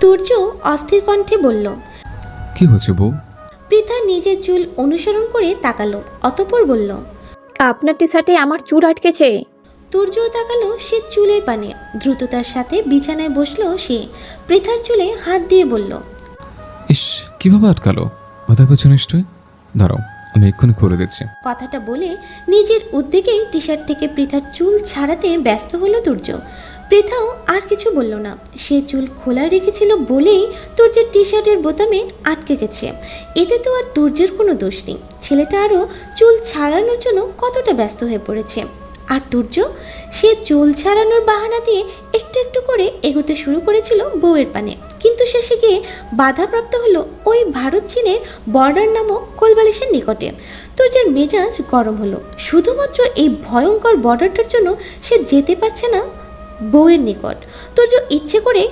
তুর্য অস্থির কণ্ঠে বলল কি হচ্ছে বউ? পৃথা নিজের চুল অনুসরণ করে তাকালো অতপর বলল আপনার টি শার্টে আমার চুল আটকেছে। তুর্য তাকালো সে চুলের পানে দ্রুততার সাথে বিছানায় বসল সে পৃথার চুলে হাত দিয়ে বলল ইস কীভাবে আটকালো? মাথা পেছনে নিশ্চয় দাঁড়াও। আমি এক্ষুনি করে দিচ্ছি। কথাটা বলে নিজের উদ্যোগেই টি শার্ট থেকে পৃথার চুল ছাড়াতে ব্যস্ত হলো তুর্য। পৃথাও আর কিছু বলল না। সে চুল খোলা রেখেছিল বলেই তুর্যের টি শার্টের বোতামে আটকে গেছে। এতে তো আর তুর্যের কোনো দোষ নেই। ছেলেটা আরও চুল ছাড়ানোর জন্য কতটা ব্যস্ত হয়ে পড়েছে। আর তুর্য সে চুল ছাড়ানোর বাহানা দিয়ে একটু একটু করে এগোতে শুরু করেছিল বউয়ের পানে। কিন্তু শেষে গিয়ে বাধাপ্রাপ্ত হলো ওই ভারত চীনের বর্ডার নামক কোলবালিশের নিকটে। তুর্যের মেজাজ গরম হলো। শুধুমাত্র এই ভয়ঙ্কর বর্ডারটার জন্য সে যেতে পারছে না বউয়ের নিকট। তুর্য ইচ্ছে করে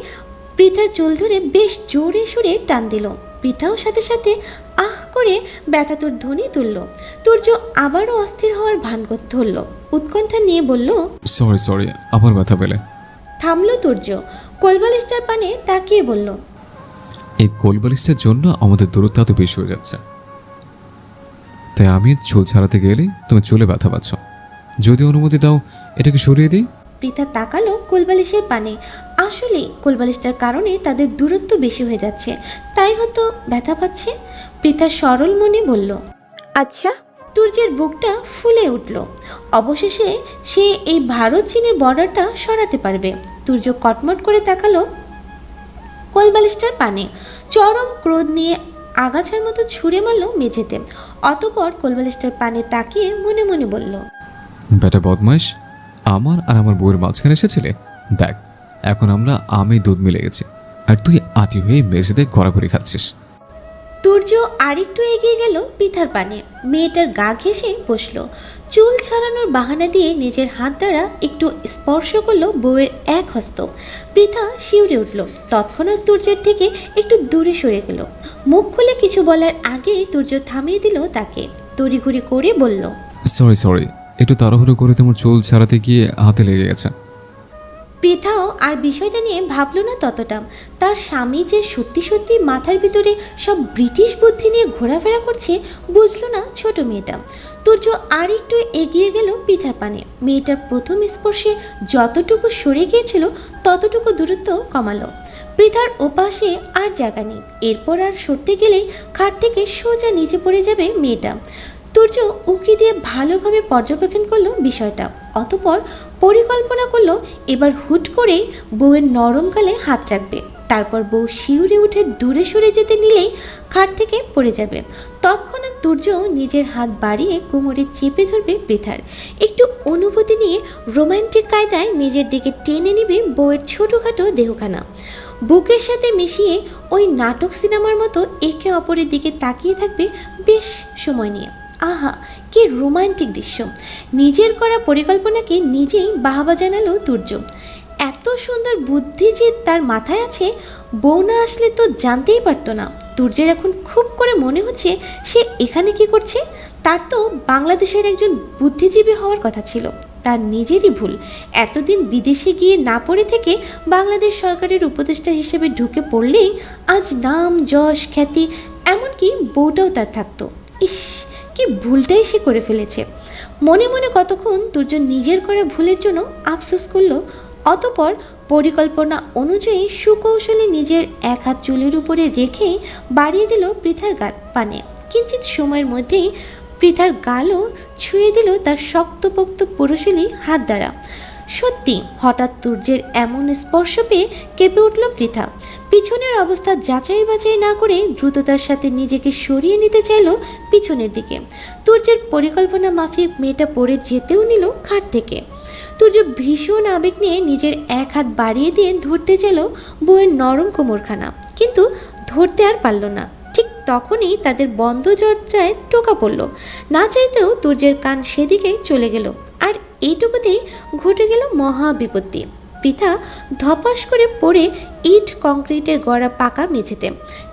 পৃথার চুল ধরে বেশ জোরে সুরে টান দিল। পৃথাও সাথে সাথে আহ করে ব্যথাতুর ধ্বনি তুলল। তুর্য আবারও অস্থির হওয়ার ভান করতে ধরল। উৎকণ্ঠা নিয়ে বলল সরি সরি আবার ব্যথা পেলে। থামলো তুর্য কোলবালিশটার পানে তাকিয়ে বলল এই কোলবালিশের জন্য আমাদের দূরত্ব এত বেশি হয়ে যাচ্ছে। তাই আমি চুল ছাড়াতে গেলেই তুমি চুলে ব্যথা পাচ্ছ। যদি অনুমতি দাও এটাকে সরিয়ে দিই। পৃথা তাকালো কোলবালিশের পানে। আসলে কোলবালিশটার কারণে তাদের দূরত্ব বেশি হয়ে যাচ্ছে। তাই হয়তো ব্যথা পাচ্ছে? পৃথা সরল মনে বলল আচ্ছা। তুর্যের বুকটা ফুলে উঠল। অবশেষে সে এই ভারত চীনের বর্ডারটা সরাতে পারবে। তুর্য কটমট করে তাকালো কোলবালিশটার পানে। চরম ক্রোধ নিয়ে আগাছার মতো ছুঁড়ে মারল মেঝেতে। অতপর কোলবালিশটার পানে তাকিয়ে মনে মনে বলল বেটা বদমাইশ আমার আর আমার বউয়ের মাঝখানে এসেছিলে? দেখ এখন আমরা আমি দুধ মিলে গেছি আর তুই আটি হয়ে মেঝেতে গড়াগড়ি খাচ্ছিস। তুর্য আরেকটু এগিয়ে গেল পৃথার পানে। মেয়েটার গা ঘেঁষে বসল। চুল ছাড়ানোর বাহানা দিয়ে নিজের হাত দ্বারা একটু স্পর্শ করল বউয়ের এক হস্ত। পৃথা শিউরে উঠল। তৎক্ষণাৎ তুর্যের থেকে একটু দূরে সরে গেল। মুখ খুলে কিছু বলার আগে তুর্য থামিয়ে দিল তাকে। তড়িঘড়ি করে বলল সরি সরি একটু তাড়াহুড়ো করে তোমার চুল ছাড়াতে গিয়ে হাতে লেগে গেছে। পৃথাও আর বিষয়টা নিয়ে ভাবল না ততটা। তার স্বামী যে সত্যি সত্যি মাথার ভিতরে সব ব্রিটিশ বুদ্ধি নিয়ে ঘোরাফেরা করছে, বুঝলো না ছোট মেয়েটা। তুর্য আর একটু এগিয়ে গেল পৃথার পানে। মেয়েটার প্রথম স্পর্শে যতটুকু সরে গিয়েছিল, ততটুকু দূরত্ব কমালো। পৃথার ওপাশে আর জায়গা নেই। এরপর আর সরতে গেলেই খাট থেকে সোজা নিচে পড়ে যাবে মেয়েটা। তুর্য উকি দিয়ে ভালোভাবে পর্যবেক্ষণ করল বিষয়টা। অতপর পরিকল্পনা করল এবার হুট করেই বউয়ের নরম গালে হাত রাখবে। তারপর বউ শিউরে উঠে দূরে সরে যেতে নিলেই খাট থেকে পড়ে যাবে। তৎক্ষণাৎ তুর্য নিজের হাত বাড়িয়ে কোমরে চেপে ধরবে পৃথার একটু অনুভূতি নিয়ে রোমান্টিক কায়দায় নিজের দিকে টেনে নিবে বউয়ের ছোটোখাটো দেহখানা। বুকের সাথে মিশিয়ে ওই নাটক সিনেমার মতো একে অপরের দিকে তাকিয়ে থাকবে বেশ সময় নিয়ে। আহা, কি রোমান্টিক দৃশ্য। নিজের করা পরিকল্পনাকে নিজেই বাহাবা জানালো তুর্য এত সুন্দর বুদ্ধি যে তার মাথায় আছে, বউ না আসলে তো জানতেই পারতো না। তুর্যের এখন খুব করে মনে হচ্ছে সে এখানে কি করছে। তার তো বাংলাদেশের একজন বুদ্ধিজীবী হওয়ার কথা ছিল। তার নিজেরই ভুল। এতদিন বিদেশে গিয়ে না পড়ে থেকে বাংলাদেশ সরকারের উপদেষ্টা হিসেবে ঢুকে পড়লেই আজ নাম, যশ, খ্যাতি, এমনকি বউটাও তার থাকতো। ইস কি ভুলটাই সে করে ফেলেছে। মনে মনে কতক্ষণ তুর্য নিজের করা ভুলের জন্য আফসোস করল, অতপর পরিকল্পনা অনুযায়ী সুকৌশলে নিজের এক হাত চুলের উপরে রেখে বাড়িয়ে দিল পৃথার গা পানে। কিঞ্চিত সময়ের মধ্যেই পৃথার গালও ছুঁয়ে দিল তার শক্তপোক্ত পুরুষেলি হাত দ্বারা। সত্যি, হঠাৎ তুর্যের এমন স্পর্শ পেয়ে কেঁপে উঠল পৃথা। পিছনের অবস্থা যাচাই বাছাই না করে দ্রুততার সাথে নিজেকে সরিয়ে নিতে চাইল পিছনের দিকে। তুর্যের পরিকল্পনা মাফিক মেয়েটা পড়ে যেতেও নিল খাট থেকে। তুর্য ভীষণ আবেগ নিয়ে নিজের এক হাত বাড়িয়ে দিয়ে ধরতে চাইল বউয়ের নরম কোমরখানা। কিন্তু ধরতে আর পারল না। ঠিক তখনই তাদের বন্ধ চর্চায় টোকা পড়ল। না চাইতেও তুর্যের কান সেদিকে চলে গেল। আর এইটুকুতেই ঘটে গেল মহা বিপত্তি। পৃথা ধপাস করে পড়ে ইট কংক্রিটের গড়া পাকা মেঝেতে।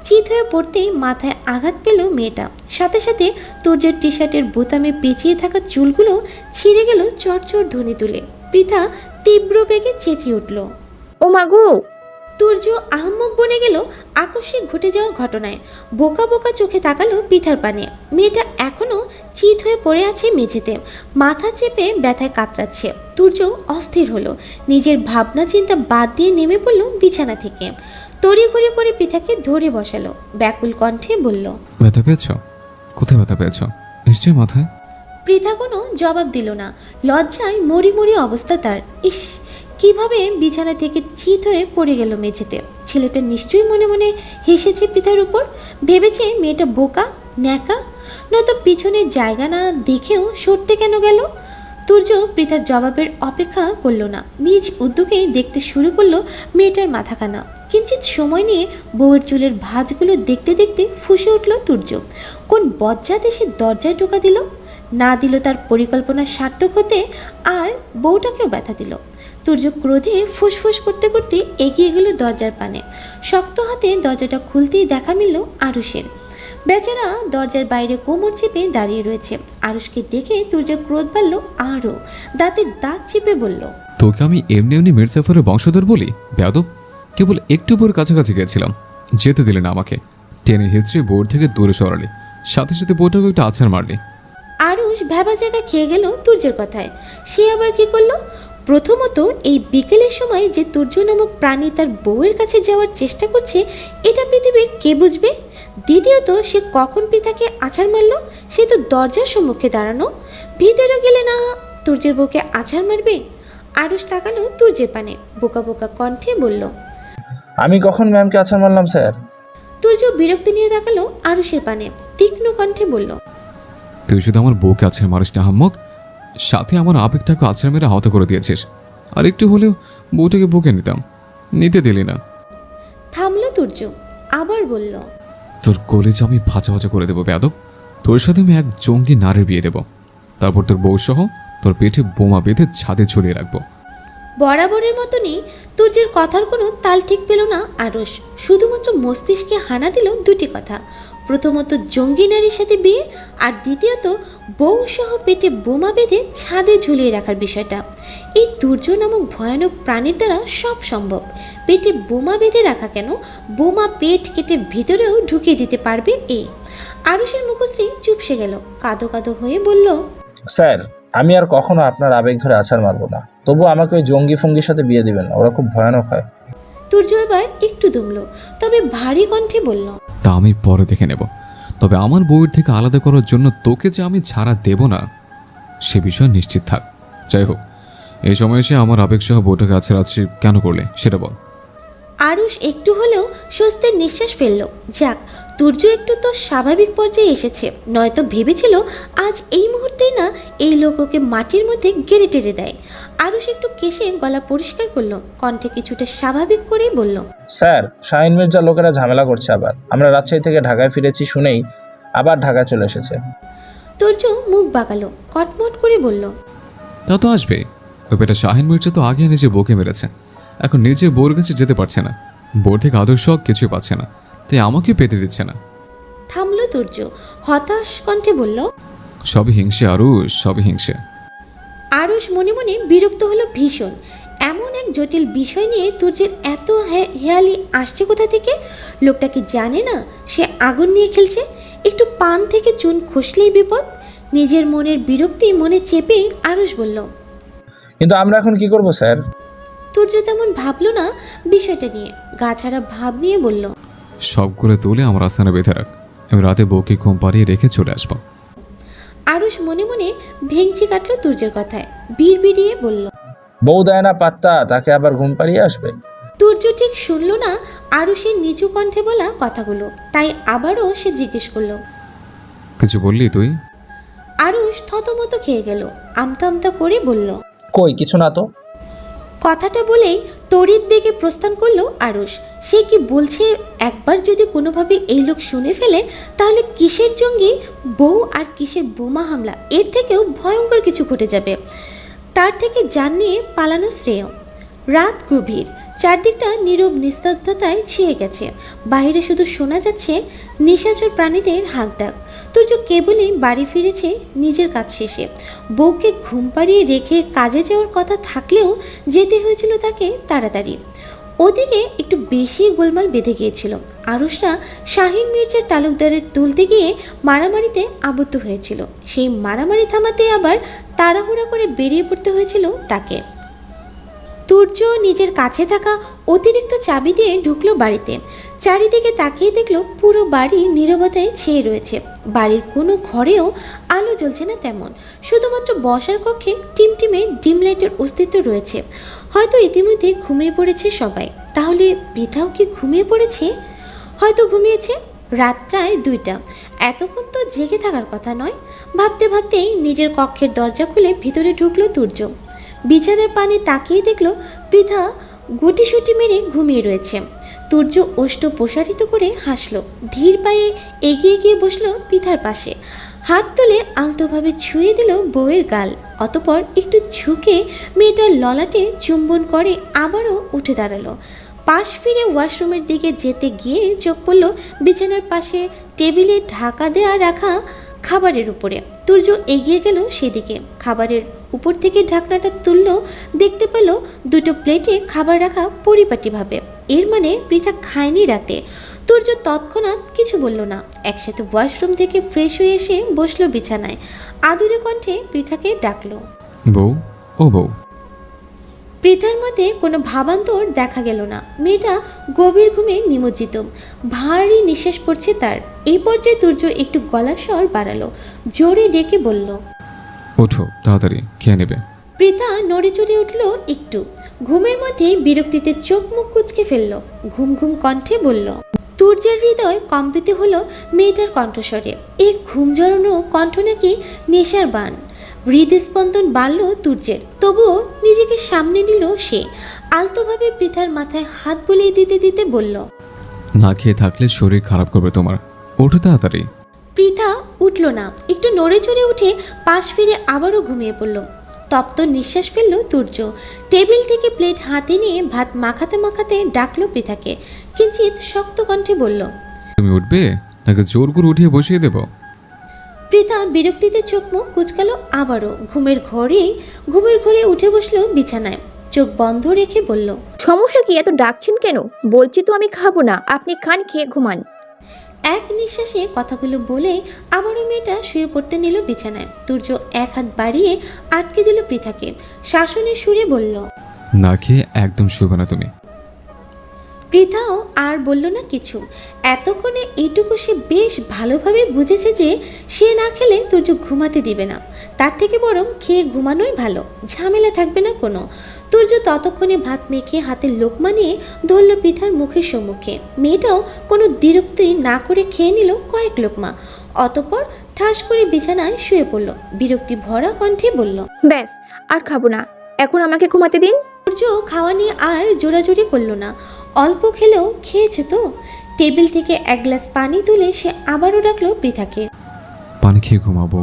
চিত হয়ে পড়তেই মাথায় আঘাত পেল মেয়েটা। সাথে সাথে তুর্যের টি শার্টের বোতামে পেঁচিয়ে থাকা চুলগুলো ছিঁড়ে গেল চরচর ধ্বনি তুলে। পৃথা তীব্র বেগে চেঁচিয়ে উঠল। ও মাগো তুর্য আহম্মক বনে গেল আকস্মিক ঘটে যাওয়া ঘটনায়। বোকা বোকা চোখে তাকালো পিঠার পানে। মেয়েটা এখনও চিত হয়ে পড়ে আছে মেঝেতে। মাথা চেপে ব্যথায় কাতরাচ্ছে। তুর্য অস্থির হলো। নিজের ভাবনা চিন্তা বাদ দিয়ে নেমে পড়ল বিছানা থেকে। তড়িঘড়ি করে পিঠাকে ধরে বসালো। ব্যাকুল কণ্ঠে বলল ব্যথা পেয়েছ? কোথায় ব্যথা পেয়েছ? নিশ্চয়ই মাথায়? পৃথা কোনো জবাব দিল না। লজ্জায় মরি মরি অবস্থা তার। ইস কীভাবে বিছানা থেকে চিত হয়ে পড়ে গেল মেঝেতে? ছেলেটা নিশ্চয়ই মনে মনে হেসেছে পিতার উপর। ভেবেছে মেয়েটা বোকা ন্যাকা নয়তো পিছনে জায়গা না দেখেও সরতে কেন গেল? তুর্য পৃথার জবাবের অপেক্ষা করল না। নিজ উদ্যোগেই দেখতে শুরু করল মেয়েটার মাথাখানা। কিঞ্চিত সময় নিয়ে বউয়ের চুলের ভাঁজগুলো দেখতে দেখতে ফুসে উঠল তুর্য। কোন বজ্জাত এসে দরজায় টোকা দিল? না দিল তার পরিকল্পনা সার্থক হতে আর বউটাকেও ব্যথা দিল। তুর্য ক্রোধে ফুসফুস করতে করতে এগিয়ে গেল দরজার পানে। শক্ত হাতে দরজাটা খুলতেই দেখা মিলল আরুষের। বেচারা দরজার বাইরে কোমর চেপে দাঁড়িয়ে রয়েছে। আরুষকে দেখে তুর্যের ক্রোধ বাড়ল আরও। দাঁতে দাঁত চেপে বলল তোকে আমি এমনি এমনি মির্জাফরের বংশধর বলি বেয়াদব? কেবল একটু পর কাছাকাছি গেছিলাম যেতে দিলে না আমাকে। টেনে হিচড়ে বোর্ড থেকে দূরে সরালি। সাথে সাথে বোর্ডটাকে একটা আছাড় মারলি। আরুষ ভেবা জায়গা খেয়ে গেল তুর্যের কথায়। সে আবার কি করল? প্রথমত এই বিকেলের সময় যে তুর্য নামক প্রাণী তার বউয়ের কাছে যাওয়ার চেষ্টা করছে এটা পৃথিবীর কে বুঝবে? দ্বিতীয়ত সে কখন পৃথাকে আছাড় মারলো? সে তো দরজার সম্মুখে দাঁড়ানো। ভিতরে গেলে না তুর্যের বউকে আছাড় মারবে? আরুষ তাকালো তুর্যের পানে বোকা বোকা কণ্ঠে বলল আমি কখন ম্যামকে আছাড় মারলাম স্যার? তুর্য বিরক্তি নিয়ে তাকালো আরুষের পানে তীক্ষ্ণ কণ্ঠে বলল তুই শুধু আমার বউকে আছাড় মারিস না হাম্মক। সাথে আমার আবেগটাকে আছাড় মেরে আহত করে দিয়েছিস। আর একটু হলেও বউটাকে বুকে নিতাম। নিতে দিলি না। থামলো তুর্য আবার বলল তোর কলেজ আমি ভাজা ভাজা করে দেবো বেয়াদব তোর সাথে আমি এক জঙ্গি নারীর বিয়ে দেবো। তারপর তোর বউ সহ তোর পেটে বোমা বেঁধে ছাদে ঝুলিয়ে রাখব। বরাবরের মতনই তুর্যের কথার কোনো তাল ঠিক পেল না আরস শুধুমাত্র মস্তিষ্কে হানা দিল দুটি কথা। প্রথমত জঙ্গি নারীর সাথে বিয়ে আর দ্বিতীয়ত বউ সহ পেটে বোমা বেঁধে ছাদে ঝুলিয়ে রাখার বিষয়টা। এই দুর্য নামক ভয়ানক প্রাণীর দ্বারা সব সম্ভব। পেটে বোমা বেঁধে রাখা কেন? বোমা পেট কেটে ভিতরেও ঢুকিয়ে দিতে পারবে এ আরুষের মুখশ্রী চুপসে গেল কাঁদো কাঁদো হয়ে বলল স্যার আমি আর কখনো আপনার আবেগ ধরে আছাড় মারবো না। তবু আমাকে ওই জঙ্গি ফঙ্গির সাথে বিয়ে দিবেন ওরা খুব ভয়ানক হয়। তুর্য এবার একটু দমল তবে ভারী কণ্ঠে বলল তা আমি পরে দেখে নেব। তবে আমার বউয়ের থেকে আলাদা করার জন্য তোকে যে আমি ছাড়া দেব না, সে বিষয়ে নিশ্চিত থাক। যাই হোক, এই সময় এসে আমার আবেগ সহ বউটাকে আছে রাত্রি কেন করলে, সেটা বল। আরুষ একটু হলেও স্বস্তির নিঃশ্বাস ফেলল। যাক তুর্য একটু তো স্বাভাবিক পর্যায়ে এসেছে। নয়তো ভেবেছিল আজ এই মুহূর্তেই না এই লোক ওকে মাটির মধ্যে গেড়ে টেড়ে দেয়। আরুষ একটু কেশে গলা পরিষ্কার করল কণ্ঠে কিছুটা স্বাভাবিক করেই বলল স্যার শাহিন মির্জা লোকেরা ঝামেলা করছে আবার। আমরা রাজশাহী থেকে ঢাকায় ফিরেছি শুনেই আবার ঢাকায় চলে এসেছে। তুর্য মুখ বাঁকালো কটমট করে বলল তা তো আসবে। ওই বেটা শাহিন মির্জা তো আগে নিজে বউকে মেরেছে এখন নিজে বোর কাছে যেতে পারছে না। বউর থেকে আদর্শ কিছুই পাচ্ছে না। তাই আমাকে পেতে দিচ্ছে না। থামলো তুর্য হতাশ কণ্ঠে বলল সবই হিংসে আরও সবই হিংসে। আরুষ মনে মনে বিরক্ত হলো ভীষণ। এমন এক জটিল বিষয় নিয়ে তুর্যের এত হেয়ালি আসছে কোথা থেকে? লোকটা কি জানে না? সে আগুন নিয়ে খেলছে। একটু পান থেকে চুন খসলেই বিপদ। নিজের মনের বিরক্তি মনে চেপেই আরুষ বলল কিন্তু আমরা এখন কি করব স্যার? তুর্য তেমন ভাবলো না বিষয়টা নিয়ে। গাছাড়া ভাব নিয়ে বলল সবগুলো তুলে আমার আস্থানে বেঁধে রাখ। আমি রাতে বউকে ঘুম পাড়িয়ে রেখে চলে আসব। আরুষ মনে মনে ভেঙচি কাটলো তুর্যের কথায়। বিড় বিড়িয়ে বলল বউ দেয় না পাত্তা তাকে আবার ঘুম পাড়িয়ে আসবে? তুর্য ঠিক শুনল না আরুষের নিচু কণ্ঠে বলা কথাগুলো। তাই আবারও সে জিজ্ঞেস করল কিছু বললি তুই? আরুষ থতমত খেয়ে গেল। আমতা আমতা করে বলল কই কিছু না তো। কথাটা বলেই তড়িৎ বেগে প্রস্থান করল আরুষ। সে কি বলছে একবার যদি কোনোভাবে এই লোক শুনে ফেলে, তাহলে কিসের জঙ্গি, বউ আর কিসের বোমা হামলা? এর থেকেও ভয়ঙ্কর কিছু ঘটে যাবে। তার থেকে জান নিয়ে পালানো শ্রেয়। রাত গভীর। চারদিকটা নীরব নিস্তব্ধতায় ছেয়ে গেছে। বাইরে শুধু শোনা যাচ্ছে নিশাচর প্রাণীদের হাঁক ডাক তুর্য কেবলই বাড়ি ফিরেছে নিজের কাজ শেষে। বউকে ঘুম পাড়িয়ে রেখে কাজে যাওয়ার কথা থাকলেও যেতে হয়েছিল তাকে তাড়াতাড়ি। ওদিকে একটু বেশি গোলমাল বেঁধে গিয়েছিল। আরুষরা শাহিন মির্জার তালুকদারের তুলতে গিয়ে মারামারিতে আবদ্ধ হয়েছিল। সেই মারামারি থামাতে আবার তাড়াহুড়া করে বেরিয়ে পড়তে হয়েছিল তাকে। তুর্য নিজের কাছে থাকা অতিরিক্ত চাবি দিয়ে ঢুকলো বাড়িতে। চারিদিকে তাকিয়ে দেখল পুরো বাড়ি নীরবতায় ছেয়ে রয়েছে। বাড়ির কোনো ঘরেও আলো জ্বলছে না তেমন। শুধুমাত্র বসার কক্ষে টিমটিমে ডিম লাইটের অস্তিত্ব রয়েছে। হয়তো ইতিমধ্যে ঘুমিয়ে পড়েছে সবাই। তাহলে বৃথাও কি ঘুমিয়ে পড়েছে? হয়তো ঘুমিয়েছে রাত প্রায় দুইটা। এতক্ষণ তো জেগে থাকার কথা নয়। ভাবতে ভাবতেই নিজের কক্ষের দরজা খুলে ভিতরে ঢুকলো তুর্য। বিছানার পানে তাকিয়ে দেখল পৃথা গুটিসুটি মেরে ঘুমিয়ে রয়েছে। তুর্য ওষ্ঠ প্রসারিত করে হাসলো। ধীর পায়ে এগিয়ে গিয়ে বসল পৃথার পাশে। হাত তুলে আলতোভাবে ছুঁয়ে দিল বউয়ের গাল। অতপর একটু ঝুঁকে মেয়েটার ললাটে চুম্বন করে আবারও উঠে দাঁড়াল। পাশ ফিরে ওয়াশরুমের দিকে যেতে গিয়ে চোখ পড়ল বিছানার পাশে টেবিলে ঢাকা দেয়া রাখা খাবারের উপরে। তুর্য এগিয়ে গেল সেদিকে। খাবারের উপর থেকে ঢাকনাটা তুলল দেখতে পেল দুটো প্লেটে খাবার রাখা পরিপাটিভাবে। এর মানে পৃথা খায়নি রাতে। তুর্য তৎক্ষণাৎ কিছু বলল না। একসাথে ওয়াশরুম থেকে ফ্রেশ হয়ে এসে বসল বিছানায়। আদুরে কণ্ঠে পৃথাকে ডাকলো। বউ ও বউ। পৃথার মধ্যে কোনো ভাবান্তর দেখা গেল না। মেয়েটা গভীর ঘুমে নিমজ্জিত। ভারী নিঃশ্বাস পড়ছে তার। এই পর্যায়ে তুর্য একটু গলার স্বর বাড়ালো। জোরে ডেকে বলল ওঠো তাড়াতাড়ি খেয়ে নেবে। পৃথা নড়ে চড়ে উঠল একটু। ঘুমের মধ্যে বিরক্তিতে চোখ মুখ কুচকে ফেলল। ঘুম ঘুম কণ্ঠে বলল তুর্যের হৃদয় কম্পিত হলো মেয়েটার কণ্ঠস্বরে। এই ঘুম জড়ানো কণ্ঠ নাকি নেশার বান। হৃদস্পন্দন বাড়ল তুর্যের। তবুও নিজেকে সামনে নিল সে। আলতোভাবে পৃথার মাথায় হাত বুলিয়ে দিতে দিতে বলল না খেয়ে থাকলে শরীর খারাপ করবে তোমার। ওঠো তাড়াতাড়ি। পৃথা উঠল না। একটু নড়ে চড়ে উঠে পাশ ফিরে আবারও ঘুমিয়ে পড়ল। তপ্ত নিঃশ্বাস ফেলল তুর্য। টেবিল থেকে প্লেট হাতে নিয়ে ভাত মাখাতে মাখাতে ডাকলো পৃথাকে। কিঞ্চিত শক্ত কণ্ঠে বলল তুমি উঠবে? নাকি জোর করে উঠিয়ে বসিয়ে দেবো? পৃথা বিরক্তিতে চোখ মুখ কুচকালো আবারও। ঘুমের ঘরেই ঘুমের ঘরে উঠে বসল বিছানায়। চোখ বন্ধ রেখে বলল সমস্যা কি? এত ডাকছেন কেন? বলছি তো আমি খাব না। আপনি খান খেয়ে ঘুমান। এক নিঃশ্বাসে কথাগুলো বলে আবারও মেয়েটা শুয়ে পড়তে নিল বিছানায়। তুর্য এক হাত বাড়িয়ে আটকে দিল পৃথাকে। শাসনের সুরে বলল না খেয়ে একদম শুবে না তুমি। পৃথাও আর বলল না কিছু। এতক্ষণে এইটুকু সে বেশ ভালোভাবে বুঝেছে যে সে না খেলে তুর্য ঘুমাতে দিবে না। তার থেকে বরং খেয়ে ঘুমানোই ভালো। ঝামেলা থাকবে না কোনো। তুর্য ততক্ষণে ভাত মেখে হাতে লোকমা নিয়ে ধরল পৃথার মুখের সম্মুখে। মেয়েটাও কোনো বিরক্তি না করে খেয়ে নিল কয়েক লোকমা। অতপর ঠাস করে বিছানায় শুয়ে পড়ল। বিরক্তি ভরা কণ্ঠে বলল ব্যাস আর খাব না। এখন আমাকে ঘুমাতে দিন। সূর্য খাওয়া নিয়ে আর জোরাজুরি করল না। অল্প খেলেও খেয়েছে তো। টেবিল থেকে এক গ্লাস পানি তুলে সে আবারও ডাকলো পৃথাকে পানি খেয়ে ঘুমাবো।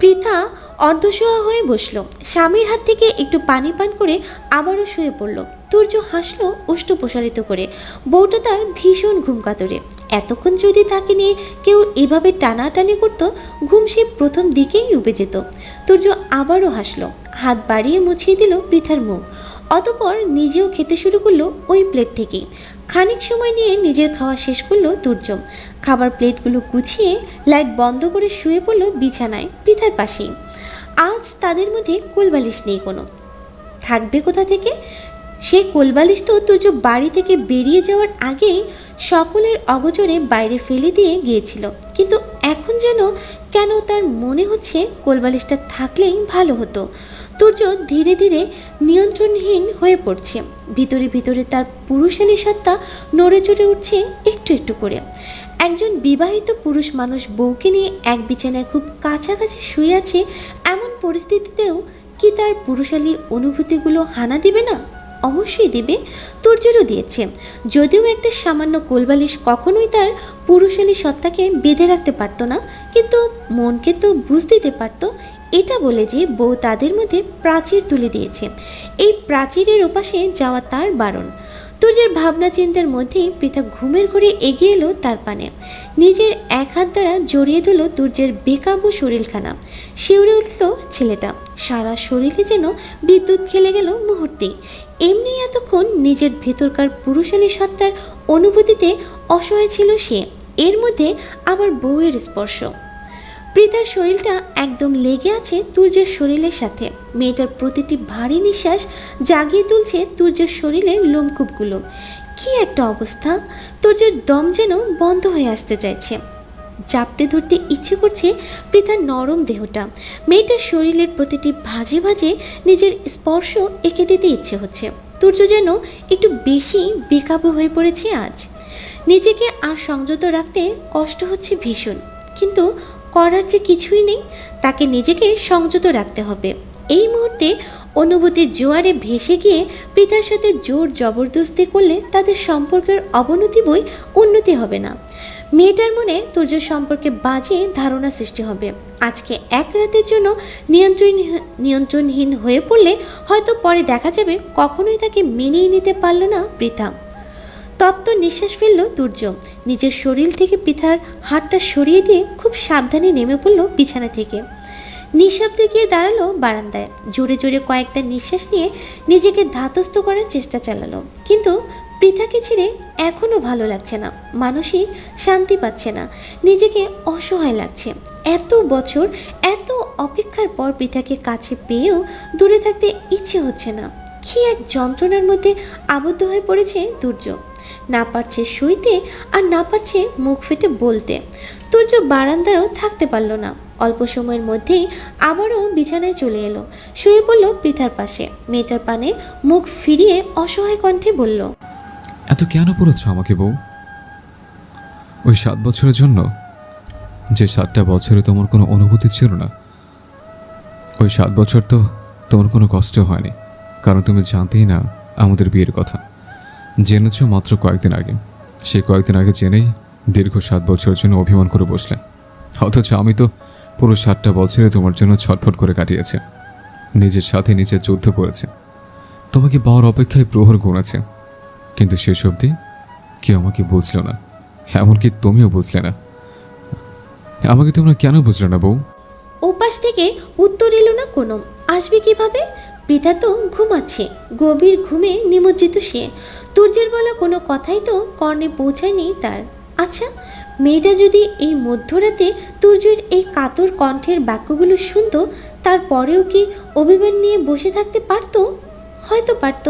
পৃথা অর্ধশোয়া হয়ে বসল। স্বামীর হাত থেকে একটু পানি পান করে আবারও শুয়ে পড়ল। তুর্য হাসলো উষ্ঠ প্রসারিত করে। বউটা তার ভীষণ ঘুম কাতরে। এতক্ষণ যদি তাকে নিয়ে কেউ এভাবে টানাটানি করতো, ঘুম সে প্রথম দিকেই উবে যেত। তুর্য আবারও হাসলো। হাত বাড়িয়ে মুছিয়ে দিল পৃথার মুখ। অতপর নিজেও খেতে শুরু করল ওই প্লেট থেকেই। খানিক সময় নিয়ে নিজের খাওয়া শেষ করল তুর্য খাবার প্লেটগুলো গুছিয়ে লাইট বন্ধ করে শুয়ে পড়ল বিছানায়, পৃথার পাশেই। আজ তাদের মধ্যে কোলবালিশ নেই কোনো। থাকবে কোথা থেকে? সে কোলবালিশ তো তুর্য বাড়ি থেকে বেরিয়ে যাওয়ার আগেই সকলের অগোচরে বাইরে ফেলে দিয়ে গিয়েছিল। কিন্তু এখন যেন কেন তার মনে হচ্ছে কোলবালিশটা থাকলেই ভালো হতো। তুর্য ধীরে ধীরে নিয়ন্ত্রণহীন হয়ে পড়ছে। ভিতরে ভিতরে তার পুরুষালী সত্তা নড়ে চড়ে উঠছে একটু একটু করে। একজন বিবাহিত পুরুষ মানুষ বউকে নিয়ে এক বিছানায় খুব কাছাকাছি শুয়ে আছে, এমন পরিস্থিতিতেও কি তার পুরুষালী অনুভূতিগুলো হানা দিবে না? অবশ্যই দিবে তুর্যেরও দিয়েছে। যদিও একটা সামান্য কোলবালিশ কখনোই তার পুরুষালী সত্তাকে বেঁধে রাখতে পারতো না, কিন্তু মনকে তো বুঝ দিতে পারতো, এটা বলে যে বউ তাদের মধ্যে প্রাচীর তুলে দিয়েছে। এই প্রাচীরের ওপাশে যাওয়া তার বারণ। তুর্যের ভাবনা চিন্তার মধ্যেই পৃথক ঘুমের ঘুরে এগিয়ে এলো তার পানে। নিজের এক হাত দ্বারা জড়িয়ে দিল তুর্যের বেকাবু শরীরখানা। শিউরে উঠল ছেলেটা। সারা শরীরে যেন বিদ্যুৎ খেলে গেল মুহূর্তেই এমনি এতক্ষণ নিজের ভেতরকার পুরুষালী সত্তার অনুভূতিতে অসহায় ছিল সে। এর মধ্যে আবার বউয়ের স্পর্শ। প্রীতার শরীরটা একদম লেগে আছে তুর্যের শরীরের সাথে। মেয়েটার প্রতিটি ভারী নিঃশ্বাস জাগিয়ে তুলছে তুর্যের শরীরের লোমকূপগুলো। কি একটা অবস্থা! তুর্যের দম যেন বন্ধ হয়ে আসতে চাইছে। চাপটে ধরতে ইচ্ছে করছে পৃথার নরম দেহটা। মেয়েটার শরীরের প্রতিটি ভাজে ভাজে নিজের স্পর্শ এঁকে দিতে ইচ্ছে হচ্ছে। তুর্য যেন একটু বেশি বেকাবু হয়ে পড়েছে আজ। নিজেকে আর সংযত রাখতে কষ্ট হচ্ছে ভীষণ। কিন্তু করার যে কিছুই নেই, তাকে নিজেকে সংযত রাখতে হবে। এই মুহূর্তে অনুভূতির জোয়ারে ভেসে গিয়ে পৃথার সাথে জোর জবরদস্তি করলে তাদের সম্পর্কের অবনতি বই উন্নতি হবে না। মেয়েটার মনে তুর্য সম্পর্কে বাজে ধারণা সৃষ্টি হবে। আজকে এক রাতের জন্য নিয়ন্ত্রণ, নিয়ন্ত্রণহীন হয়ে পড়লে হয়তো পরে দেখা যাবে কখনোই তাকে মেনেই নিতে পারল না পৃথা। তপ্ত নিঃশ্বাস ফেলল তুর্য নিজের শরীর থেকে পৃথার হাতটা সরিয়ে দিয়ে খুব সাবধানে নেমে পড়ল বিছানা থেকে। নিঃশব্দে গিয়ে দাঁড়াল বারান্দায়। জোরে জোরে কয়েকটা নিঃশ্বাস নিয়ে নিজেকে ধাতস্থ করার চেষ্টা চালালো। কিন্তু পৃথাকে ছেড়ে এখনও ভালো লাগছে না। মানসিক শান্তি পাচ্ছে না। নিজেকে অসহায় লাগছে। এত বছর, এত অপেক্ষার পর পৃথাকে কাছে পেয়েও দূরে থাকতে ইচ্ছে হচ্ছে না। কি এক যন্ত্রণার মধ্যে আবদ্ধ হয়ে পড়েছে দুর্য। না পারছে শুইতে আর না পারছে মুখ ফেটে বলতে। তুর্য বারান্দায়ও থাকতে পারল না। অল্প সময়ের মধ্যেই আবারও বিছানায় চলে এলো। শুয়ে পড়ল পৃথার পাশে। মেয়েটার পানে মুখ ফিরিয়ে অসহায় কণ্ঠে বলল, এত কেন পড়েছ আমাকে বউ? ওই সাত বছরের জন্য? যে সাতটা বছরে তোমার কোনো অনুভূতি ছিল না। ওই সাত বছর তো তোমার কোনো কষ্ট হয়নি। কারণ তুমি জানতেই না আমাদের বিয়ের কথা। জেনেছ মাত্র কয়েকদিন আগে। সে কয়েকদিন আগে জেনেই দীর্ঘ সাত বছরের জন্য অভিমান করে বসলে। অথচ আমি তো পুরো সাতটা বছরে তোমার জন্য ছটফট করে কাটিয়েছে। নিজের সাথে নিজের যুদ্ধ করেছে। তোমাকে পাওয়ার অপেক্ষায় প্রহর গুনেছে। কিন্তু শেষ অবধি কেউ আমাকে বুঝলো না। এমনকি তুমিও বুঝলে না। আমাকে তোমরা কেন বুঝলে না বউ? ওপাশ থেকে উত্তর এলো না কোনো। আসবে কীভাবে? পৃথা তো ঘুমাচ্ছে, গভীর ঘুমে নিমজ্জিত সে। তুর্যের বলা কোনো কথাই তো কর্ণে পৌঁছায়নি তার। আচ্ছা মেয়েটা যদি এই মধ্যরাতে তুর্যের এই কাতর কণ্ঠের বাক্যগুলো শুনতো, তারপরেও কি অভিমান নিয়ে বসে থাকতে পারত? হয়তো পারত,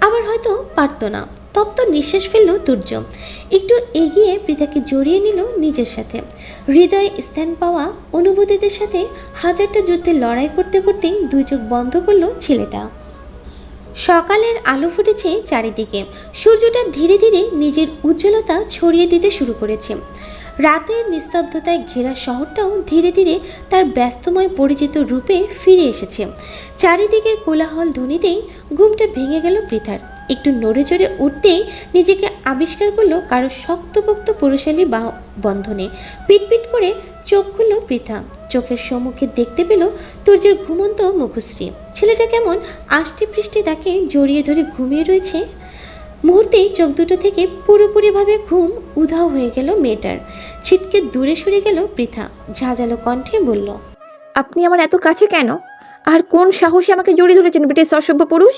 আবার হয়তো পারত না। তপ্ত নিঃশ্বাস ফেলল তুর্য একটু এগিয়ে পৃথাকে জড়িয়ে নিল নিজের সাথে। হৃদয়ে স্থান পাওয়া অনুভূতিদের সাথে হাজারটা যুদ্ধে লড়াই করতে করতে দুই চোখ বন্ধ করল ছেলেটা। সকালের আলো ফুটেছে চারিদিকে। সূর্যটা ধীরে ধীরে নিজের উজ্জ্বলতা ছড়িয়ে দিতে শুরু করেছে। রাতের নিস্তব্ধতায় ঘেরা শহরটাও ধীরে ধীরে তার ব্যস্তময় পরিচিত রূপে ফিরে এসেছে। চারিদিকের কোলাহল ধ্বনিতেই ঘুমটা ভেঙে গেল পৃথার। একটু নড়ে চড়ে উঠতেই নিজেকে আবিষ্কার করল কারও শক্তপোক্ত পুরুষালী বা বন্ধনে। পিটপিট করে চোখ খুলল পৃথা। চোখের সম্মুখে দেখতে পেল তুর্যের ঘুমন্ত মুখশ্রী। ছেলেটা কেমন আষ্টি পৃষ্টি তাকে জড়িয়ে ধরে ঘুমিয়ে রয়েছে। মুহূর্তেই চোখ দুটো থেকে পুরোপুরিভাবে ঘুম উধাও হয়ে গেল মেয়েটার। ছিটকে দূরে সরে গেল পৃথা। ঝাঁঝালো কণ্ঠে বলল, আপনি আমার এত কাছে কেন? আর কোন সাহসে আমাকে জড়িয়ে ধরেছেন ব্রিটিশ অসভ্য পুরুষ?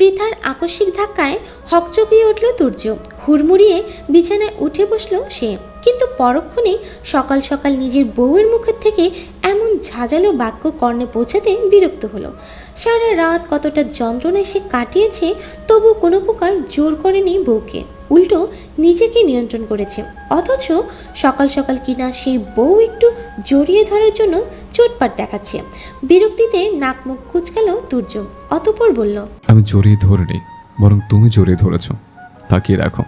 পৃথার আকস্মিক ধাক্কায় হকচকিয়ে উঠল তুর্য হুড়মুড়িয়ে বিছানায় উঠে বসল সে। কিন্তু পরক্ষণে সকাল সকাল নিজের বউয়ের মুখের থেকে এমন ঝাঁঝালো বাক্য কর্ণে পৌঁছাতে বিরক্ত হলো। সারা রাত কতটা যন্ত্রণায় সে কাটিয়েছে, তবু কোনো প্রকার জোর করেনি বউকে। উল্টো নিজেকে নিয়ন্ত্রণ করেছে। অথচ সকাল সকাল কিনা সেই বউ একটু জড়িয়ে ধরার জন্য চোটপাট দেখাচ্ছে। বিরক্তিতে নাক মুখ কুচকাল তুর্য অতপর বলল আমি জড়িয়ে ধরিনি বরং তুমি জড়িয়ে ধরেছ। তাকিয়ে দেখো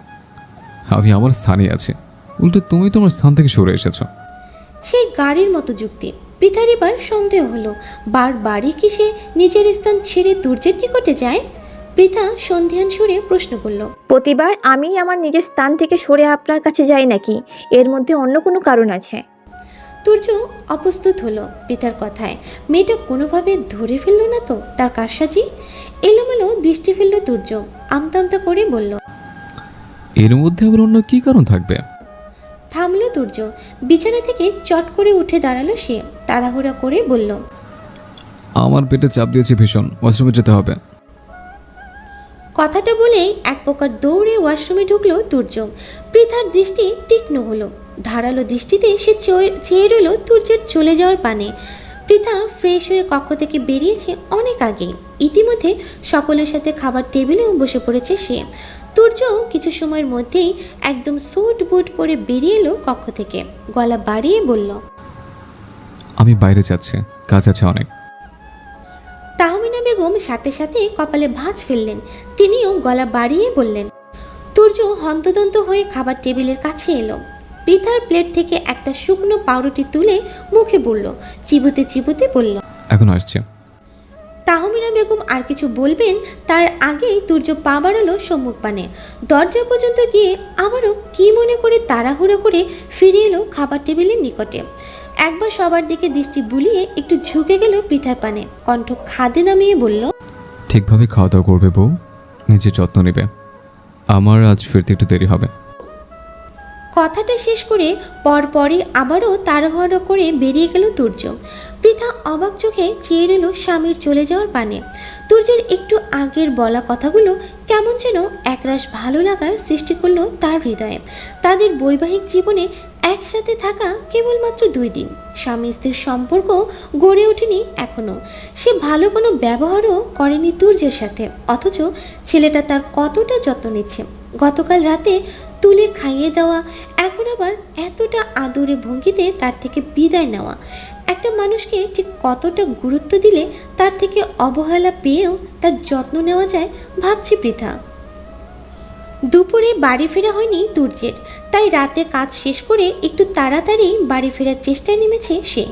আমি আমার স্থানে আছি। উল্টো তুমি তোমার স্থান থেকে সরে এসেছ। সেই গাড়ির মতো যুক্তি। পৃথার এবার সন্দেহ হলো বারবারই কি সে নিজের স্থান ছেড়ে দুর্যের নিকটে যায়? পৃথা সন্ধিয়ান সুরে প্রশ্ন করল প্রতিবার আমি আমার নিজের স্থান থেকে সরে আপনার কাছে যাই নাকি? এর মধ্যে অন্য কোনো কারণ আছে? তুর্য অপ্রস্তুত হলো পিতার কথায়। মেয়েটা কোনোভাবে ধরে ফেলল না তো তার কারসাজি? এলোমেলো দৃষ্টি ফেলল তুর্য আমতা আমতা করে বলল এর মধ্যে আবার অন্য কি কারণ থাকবে? থামলো তুর্য বিছানা থেকে চট করে উঠে দাঁড়াল সে তাড়াহুড়া করে বলল আমার পেটে চাপ দিয়েছে ভীষণ ওয়াশরুমে যেতে হবে। কথাটা বলেই এক প্রকার দৌড়ে ওয়াশরুমে ঢুকলো তুর্য পৃথার দৃষ্টি তীক্ষ্ণ হলো। ধারালো দৃষ্টিতে সে চেয়ে রইল তুর্যের চলে যাওয়ার পানে। পৃথা ফ্রেশ হয়ে কক্ষ থেকে বেরিয়েছে অনেক আগে ইতিমধ্যে সকলের সাথে খাবার টেবিলেও বসে পড়েছে সে। তুর্য কিছু সময়ের মধ্যেই একদম স্যুট বুট পরে বেরিয়ে এলো কক্ষ থেকে। গলা বাড়িয়ে বলল, আমি বাইরে যাচ্ছি, কাজ আছে অনেক। তাহমিনা বেগম সাথে সাথে কপালে ভাঁজ ফেললেন। তিনিও গলা বাড়িয়ে বললেন তুর্য হন্তদন্ত হয়ে খাবার টেবিলের কাছে এলো। পৃথার প্লেট থেকে একটা শুকনো পাউরুটি তুলে মুখে বলল চিবুতে চিবুতে বলল এখন আসছে। তাহমিনা বেগম আর কিছু বলবেন? তার আগেই তুর্য পা বাড়ালো সম্মুখ পানে দরজা পর্যন্ত গিয়ে আবারও কি মনে করে তাড়াহুড়ো করে ফিরে এলো খাবার টেবিলের নিকটে। একবার সবার দিকে দৃষ্টি বুলিয়ে একটু ঝুঁকে গেল পৃথার পানে। কণ্ঠ খাদে নামিয়ে বলল ঠিকভাবে খাওয়া দাওয়া করবে বউ নিজের যত্ন নেবে। আমার আজ ফিরতে একটু দেরি হবে। কথাটা শেষ করে পরপরই আবারও তাড়াহুড়ো করে বেরিয়ে গেল তুর্য। পৃথা অবাক চোখে চেয়ে রইল স্বামীর চলে যাওয়ার পানে। তুর্যের একটু আগের বলা কথাগুলো কেমন যেন একরাশ ভালো লাগার সৃষ্টি করল তার হৃদয়ে। তাদের বৈবাহিক জীবনে একসাথে থাকা কেবলমাত্র দুই দিন। স্বামী স্ত্রীর সম্পর্ক গড়ে ওঠেনি এখনও। সে ভালো কোনো ব্যবহারও করেনি তুর্যের সাথে। অথচ ছেলেটা তার কতটা যত্ন নিচ্ছে। গতকাল রাতে তুলে খাইয়ে দেওয়া, এখন আবার এতটা আদরে ভঙ্গিতে তার থেকে বিদায় নেওয়া। একটা মানুষকে ঠিক কতটা গুরুত্ব দিলে তার থেকে অবহেলা পেয়েও তার যত্ন নেওয়া যায়, ভাবছি পৃথা। দুপুরে বাড়ি ফেরা হয়নি তুর্যের তাই রাতে কাজ শেষ করে একটু তাড়াতাড়ি বাড়ি ফেরার চেষ্টায় নেমেছে সে।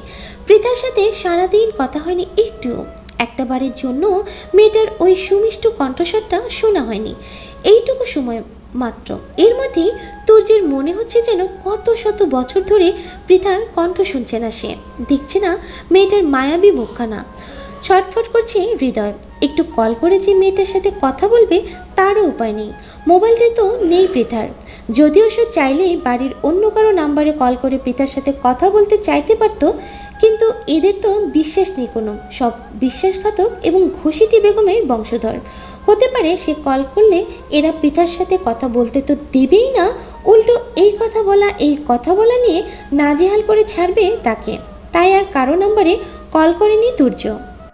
পৃথার সাথে সারাদিন কথা হয়নি একটুও। একটা বারের জন্য মেয়েটার ওই সুমিষ্ট কণ্ঠস্বরটা শোনা হয়নি। এইটুকু সময় মাত্র। এর মধ্যেই তুর্যের মনে হচ্ছে যেন কত শত বছর ধরে পৃথার কণ্ঠ শুনছে না সে। দেখছে না মেয়েটার মায়াবী মুখখানা। ছটফট করছে হৃদয়। একটু কল করে যে মেয়েটার সাথে কথা বলবে, তারও উপায় নেই। মোবাইলটা তো নেই পৃথার। যদিও সে চাইলে বাড়ির অন্য কারও নাম্বারে কল করে পিতার সাথে কথা বলতে চাইতে পারতো, কিন্তু এদের তো বিশ্বাস নেই কোনো। সব বিশ্বাসঘাতক এবং ঘষিটি বেগমের বংশধর। হতে পারে সে কল করলে এরা পিতার সাথে কথা বলতে তো দেবেই না, উল্টো এই কথা বলা, এই কথা বলা নিয়ে নাজেহাল করে ছাড়বে তাকে। তাই আর কারও নাম্বারে কল করেনি তুর্য